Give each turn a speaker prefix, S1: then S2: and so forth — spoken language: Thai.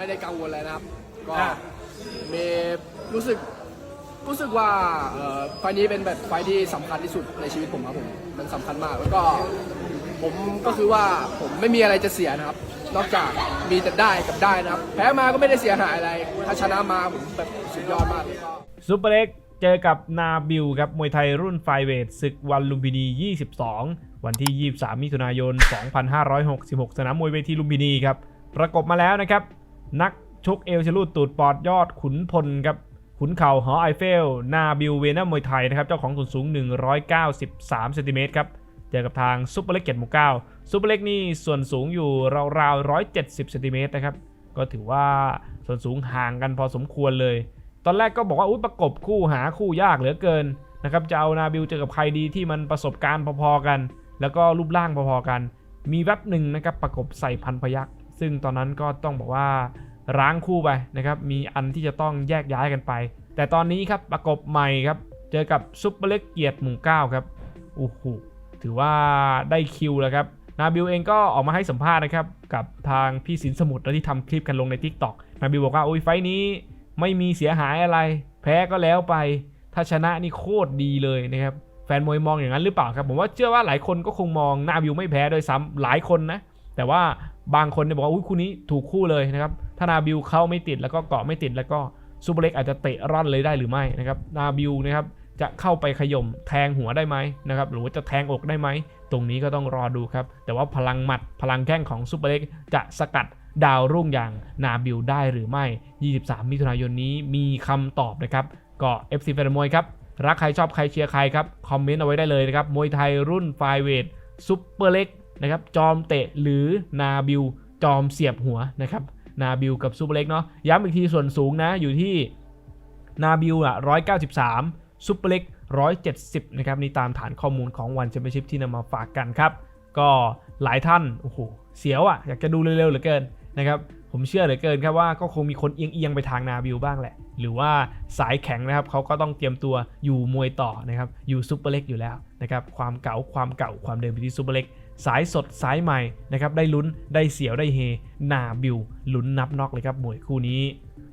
S1: ไม่ได้กังวลอะไรนะครับ ก็
S2: อะ
S1: มีรู้สึกรู้สึกว่าเอ่อไฟล์นี้เป็นแบบไฟล์ที่สำคัญที่สุดในชีวิตผมครับผมมันสำคัญมากแล้วก็ผมก็คือว่าผมไม่มีอะไรจะเสียนะครับ นอกจากมีแต่ได้กับได้นะครับ แพ้มาก็ไม่ได้เสียหายอะไรถ้าชนะมาผมแบบสุดยอดมากเลยก็
S2: ซูเปอร์เล็กเจอกับนาบิลครับ มวยไทยรุ่นไฟเวทศึกวันลุมพินี 22 วันที่ 23 มิถุนายน 2566 สนามมวยเวทีลุมพินีครับ ประกบมาแล้วนะครับ นักชกเอลชลูดตูดปอดยอดขุนพลครับขุนเข่าหอไอเฟล นาบิลเวนัมมวยไทยนะครับ เจ้าของส่วนสูง 193เซนติเมตรครับ เจอกับทางซุปเปอร์เล็กเกตหมู่เก้าซุปเปอร์เล็กนี่ส่วนสูงอยู่ราวๆ 170เซนติเมตรนะครับ ก็ถือว่าส่วนสูงห่างกันพอสมควรเลย ตอนแรกก็บอกว่าอุ้ยประกบคู่หาคู่ยากเหลือเกินนะครับ จะเอานาบิลเจอกับใครดีที่มันประสบการณ์พอๆกัน แล้วก็รูปร่างพอๆกัน มีแวบหนึ่งนะครับประกบใส่พันพยักษ ซึ่งตอนนั้นก็ต้องบอกว่าร้างคู่ไปนะครับ มีอันที่จะต้องแยกย้ายกันไป แต่ตอนนี้ครับประกบใหม่ครับ เจอกับซุปเปอร์เล็กเกียรติหมู่เก้าครับโอ้โหถือว่าได้คิวแล้วครับ นาบิลเองก็ออกมาให้สัมภาษณ์นะครับ กับทางพี่สินสมุทรที่ทำคลิปกันลงใน Tik t o อกนาบิลบอกว่าโอ้ยไฟนี้ไม่มีเสียหายอะไร แพ้ก็แล้วไป ถ้าชนะนี่โคตรดีเลยนะครับ แฟนมวยมองอย่างนั้นหรือเปล่าครับ ผมว่าเชื่อว่าหลายคนก็คงมองนาบิวไม่แพ้โดวยซ้ำหลายคนนะ แต่ว่า บางคนเนี่ยบอกว่าอุ้ยคู่นี้ถูกคู่เลยนะครับถ้านาบิวเข้าไม่ติดแล้วก็เกาะไม่ติดแล้วก็ซูเปอร์เล็กอาจจะเตะร่อนเลยได้หรือไม่นะครับนาบิวนะครับจะเข้าไปขย่มแทงหัวได้ไหมนะครับหรือว่าจะแทงอกได้ไหม ตรงนี้ก็ต้องรอดูครับ แต่ว่าพลังหมัดพลังแข้งของซูเปอร์เล็กจะสกัดดาวรุ่งอย่างนาบิลได้หรือไม่ 23 มิถุนายนนี้มีคำตอบนะครับ ก็ FC แฟนมวยครับ รักใครชอบใครเชียร์ใครครับ คอมเมนต์เอาไว้ได้เลยนะครับ มวยไทยรุ่นไฟเวทซุปเปอร์เล็ก นะครับจอมเตะหรือนาบิลจอมเสียบหัวนะครับนาบิลกับซุปเปอร์เล็กเนาะย้ำอีกทีส่วนสูงนะอยู่ที่นาบิลอะ193ซุปเปอร์เล็ก170นะครับนี่ตามฐานข้อมูลของวันแชมเปี้ยนชิพที่นำมาฝากกันครับ ก็หลายท่านโอ้โหเสียวอะ่ะอยากจะดูเร็วๆเหลือเกินนะครับผมเชื่อเหลือเกินครับว่าก็คงมีคนเอียงๆไปทางนาบิลบ้างแหละ หรือว่าสายแข็งนะครับเขาก็ต้องเตรียมตัวอยู่มวยต่อนะครับอยู่ซูเปอร์เล็กอยู่แล้วนะครับความเก่าความเก่าความเดิมไปที่ซูเปอร์เล็ก สายสดสายใหม่นะครับได้ลุ้นได้เสียวได้เฮนาบิลลุ้นนับน็อกเลยครับมวยคู่นี้